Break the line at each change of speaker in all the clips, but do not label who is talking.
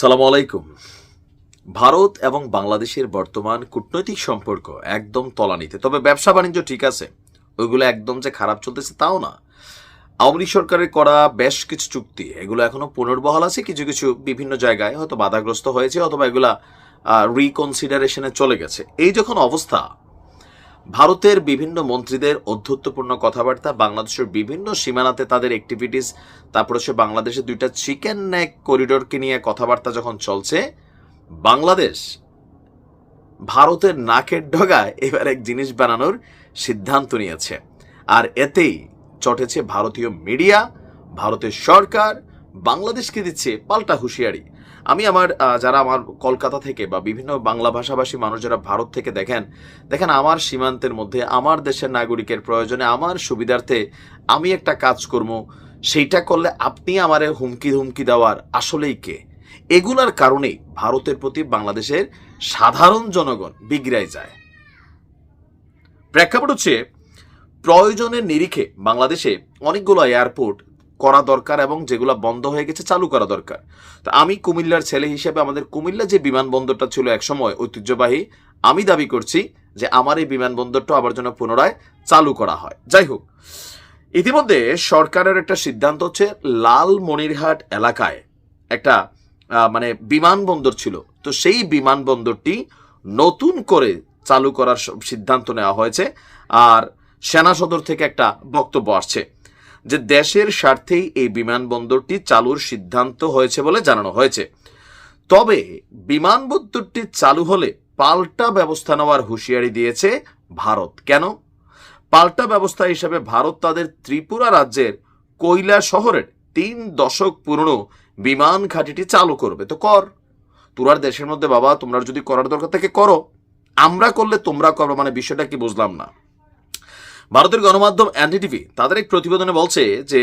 সালাম আলাইকুম। ভারত এবং বাংলাদেশের বর্তমান কূটনৈতিক সম্পর্ক একদম তলানিতে। তবে ব্যবসা বাণিজ্য ঠিক আছে, ওইগুলো একদম যে খারাপ চলতেছে তাও না। আওয়ামী লীগ সরকারের করা বেশ কিছু চুক্তি, এগুলো এখনও পুনর্বহাল আছে। কিছু কিছু বিভিন্ন জায়গায় হয়তো বাধাগ্রস্ত হয়েছে অথবা এগুলা রিকনসিডারেশনে চলে গেছে। এই যখন অবস্থা ভারতের বিভিন্ন মন্ত্রীদের অধ্যত্বপূর্ণ কথাবার্তা, বাংলাদেশের বিভিন্ন সীমানাতে তাদের অ্যাক্টিভিটিস তারপর হচ্ছে বাংলাদেশের দুইটা চিকেন নেক করিডোরকে নিয়ে কথাবার্তা যখন চলছে, বাংলাদেশ ভারতের নাকের ডগায় এবার এক জিনিস বানানোর সিদ্ধান্ত নিয়েছে। আর এতেই চটেছে ভারতীয় মিডিয়া ভারতের সরকার, বাংলাদেশকে দিচ্ছে পাল্টা হুঁশিয়ারি। আমি আমার যারা আমার কলকাতা থেকে বা বিভিন্ন বাংলা ভাষাভাষী মানুষ যারা ভারত থেকে দেখেন দেখেন আমার সীমান্তের মধ্যে, আমার দেশের নাগরিকের প্রয়োজনে, আমার সুবিধার্থে আমি একটা কাজ করব, সেইটা করলে আপনি আমারে হুমকি হুমকি দেওয়ার আসলেই কে? এগুলার কারণেই ভারতের প্রতি বাংলাদেশের সাধারণ জনগণ বিগড়ায় যায়। প্রেক্ষাপট হচ্ছে, প্রয়োজনের নিরিখে বাংলাদেশে অনেকগুলো এয়ারপোর্ট করা দরকার এবং যেগুলো বন্ধ হয়ে গেছে চালু করা দরকার। তো আমি কুমিল্লার ছেলে হিসেবে আমাদের কুমিল্লা যে বিমানবন্দরটা ছিল একসময় ঐতিহ্যবাহী, আমি দাবি করছি যে আমার এই বিমানবন্দরটা আবার যেন পুনরায় চালু করা হয়। যাই হোক, ইতিমধ্যে সরকারের একটা সিদ্ধান্ত হচ্ছে লালমনিরহাট এলাকায় একটা মানে বিমানবন্দর ছিল। তো সেই বিমানবন্দরটি নতুন করে চালু করার সিদ্ধান্ত নেওয়া হয়েছে। আর সেনা সদর থেকে একটা বক্তব্য আসছে। যে দেশের স্বার্থেই এই বিমানবন্দরটি চালুর সিদ্ধান্ত হয়েছে বলে জানানো হয়েছে। তবে বিমানবন্দরটি চালু হলে পাল্টা ব্যবস্থা নেওয়ার হুঁশিয়ারি দিয়েছে ভারত। কেন? পাল্টা ব্যবস্থা হিসেবে ভারত তাদের ত্রিপুরা রাজ্যের কৈলা শহরের তিন দশক পুরনো বিমান ঘাঁটিটি চালু করবে। তো কর। তোরার দেশের মধ্যে বাবা, তোমরা যদি করার দরকার থাকে করো। আমরা করলে তোমরা করো মানে বিষয়টা কি বুঝলাম না। ভারতের গণমাধ্যম এনডিটিভি তাদের এক প্রতিবেদনে বলছে যে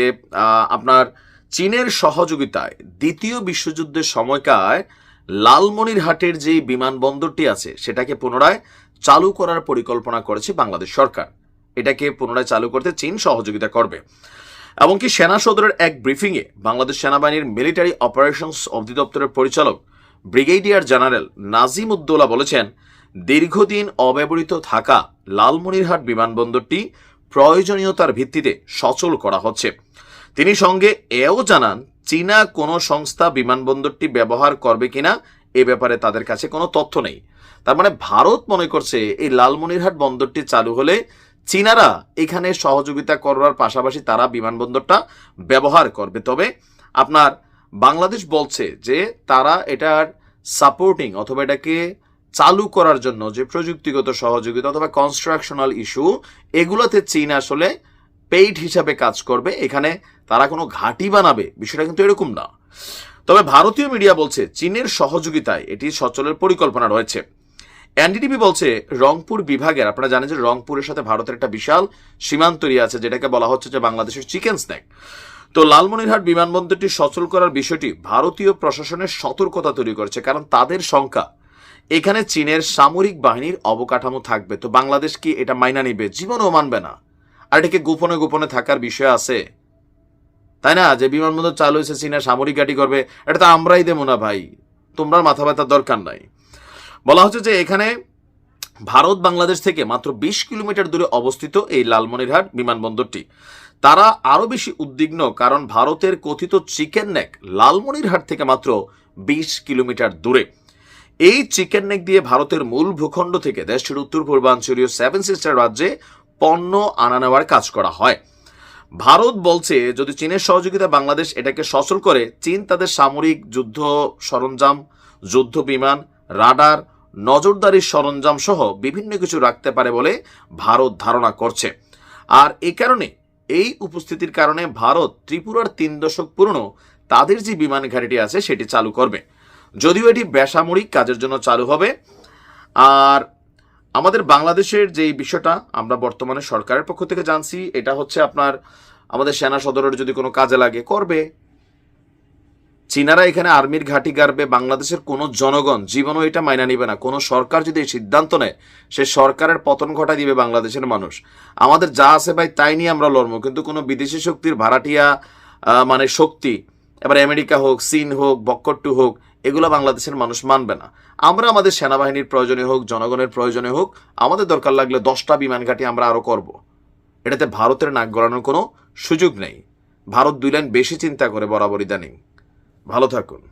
আপনার চীনের সহযোগিতায় দ্বিতীয় বিশ্বযুদ্ধের সময়কার লালমনিরহাটের যে বিমানবন্দরটি আছে, সেটাকে পুনরায় চালু করার পরিকল্পনা করেছে বাংলাদেশ সরকার। এটাকে পুনরায় চালু করতে চীন সহযোগিতা করবে। এমনকি সেনা সদরের এক ব্রিফিংয়ে বাংলাদেশ সেনাবাহিনীর মিলিটারি অপারেশনস অধিদপ্তরের পরিচালক ব্রিগেডিয়ার জেনারেল নাজিম উদ্দৌলা বলেছেন দীর্ঘদিন অব্যবহৃত থাকা লালমনিরহাট বিমানবন্দরটি প্রয়োজনীয়তার ভিত্তিতে সচল করা হচ্ছে। তিনি সঙ্গে এও জানান, চীনা কোনো সংস্থা বিমানবন্দরটি ব্যবহার করবে কিনা এ ব্যাপারে তাদের কাছে কোনো তথ্য নেই। তার মানে ভারত মনে করছে এই লালমনিরহাট বন্দরটি চালু হলে চীনারা এখানে সহযোগিতা করার পাশাপাশি তারা বিমানবন্দরটা ব্যবহার করবে। তবে আপনার বাংলাদেশ বলছে যে তারা এটার সাপোর্টিং অথবা এটাকে চালু করার জন্য যে প্রযুক্তিগত সহযোগিতা অথবা কনস্ট্রাকশনাল ইস্যু এগুলোতে চীন আসলে পেইড হিসাবে কাজ করবে। এখানে তারা কোনো ঘাঁটি বানাবে, বিষয়টা কিন্তু এরকম না। তবে ভারতীয় মিডিয়া বলছে, চীনের সহযোগিতায় এটি সচলের পরিকল্পনা রয়েছে। এনডিটিভি বলছে, রংপুর বিভাগের, আপনারা জানেন যে রংপুরের সাথে ভারতের একটা বিশাল সীমান্ত আছে, যেটাকে বলা হচ্ছে যে বাংলাদেশের চিকেন স্ন্যাক। তো লালমনিরহাট বিমানবন্দরটি সচল করার বিষয়টি ভারতীয় প্রশাসনের সতর্কতা তৈরি করেছে, কারণ তাদের শঙ্কা এখানে চীনের সামরিক বাহিনীর অবকাঠামো থাকবে। তো বাংলাদেশ কি এটা মাইনা নিবে? জীবনও মানবে না। আর এটাকে গোপনে গোপনে থাকার বিষয় আছে? তাই না? যে বিমানবন্দর চালু হয়েছে চীনা সামরিক ঘাঁটি করবে, এটা তো আমরাই দেবো না ভাই। তোমরা মাথা ব্যথার দরকার নাই। বলা হচ্ছে যে এখানে ভারত বাংলাদেশ থেকে মাত্র বিশ কিলোমিটার দূরে অবস্থিত এই লালমনিরহাট বিমানবন্দরটি। তারা আরও বেশি উদ্বিগ্ন কারণ ভারতের কথিত চিকেন নেক লালমনিরহাট থেকে মাত্র বিশ কিলোমিটার দূরে। এই চিকেন নেক দিয়ে ভারতের মূল ভূখণ্ড থেকে দেশটির উত্তর পূর্বাঞ্চলীয় সেভেন সিস্টার রাজ্যে পণ্য আনা নেওয়ার কাজ করা হয়। ভারত বলছে, যদি চীনের সহযোগিতা বাংলাদেশ এটাকে সচল করে, চীন তাদের সামরিক যুদ্ধ সরঞ্জাম, যুদ্ধ বিমান, রাডার নজরদারির সরঞ্জাম সহ বিভিন্ন কিছু রাখতে পারে বলে ভারত ধারণা করছে। আর এই কারণে, এই উপস্থিতির কারণে ভারত ত্রিপুরার তিন দশক পুরনো তাদের যে বিমান ঘাঁটিটি আছে, সেটি চালু করবে। যদিও এটি বেসামরিক কাজের জন্য চালু হবে। আর আমাদের বাংলাদেশের যে বিষয়টা আমরা বর্তমানে সরকারের পক্ষ থেকে জানছি, এটা হচ্ছে আপনার আমাদের সেনা সদরের যদি কোনো কাজে লাগে, করবে। চীনারা এখানে আর্মির ঘাঁটি গাড়বে, বাংলাদেশের কোনো জনগণ জীবনও এটা মাইনা নিবে না। কোনো সরকার যদি এই সিদ্ধান্ত নেয়, সে সরকারের পতন ঘটা দিবে বাংলাদেশের মানুষ। আমাদের যা আছে ভাই, তাই নিয়ে আমরা লড়বো। কিন্তু কোনো বিদেশি শক্তির ভাড়াটিয়া মানে শক্তি, এবার আমেরিকা হোক, চীন হোক, বক্কট্টু হোক এগুলো বাংলাদেশের মানুষ মানবে না। আমরা আমাদের সেনাবাহিনীর প্রয়োজনে হোক, জনগণের প্রয়োজনে হোক, আমাদের দরকার লাগলে দশটা বিমান ঘাঁটি আমরা আরও করব। এটাতে ভারতের নাক গড়ানোর কোনো সুযোগ নেই। ভারত দুই লাইন বেশি চিন্তা করে বরাবর ইদানিং ভালো থাকুন।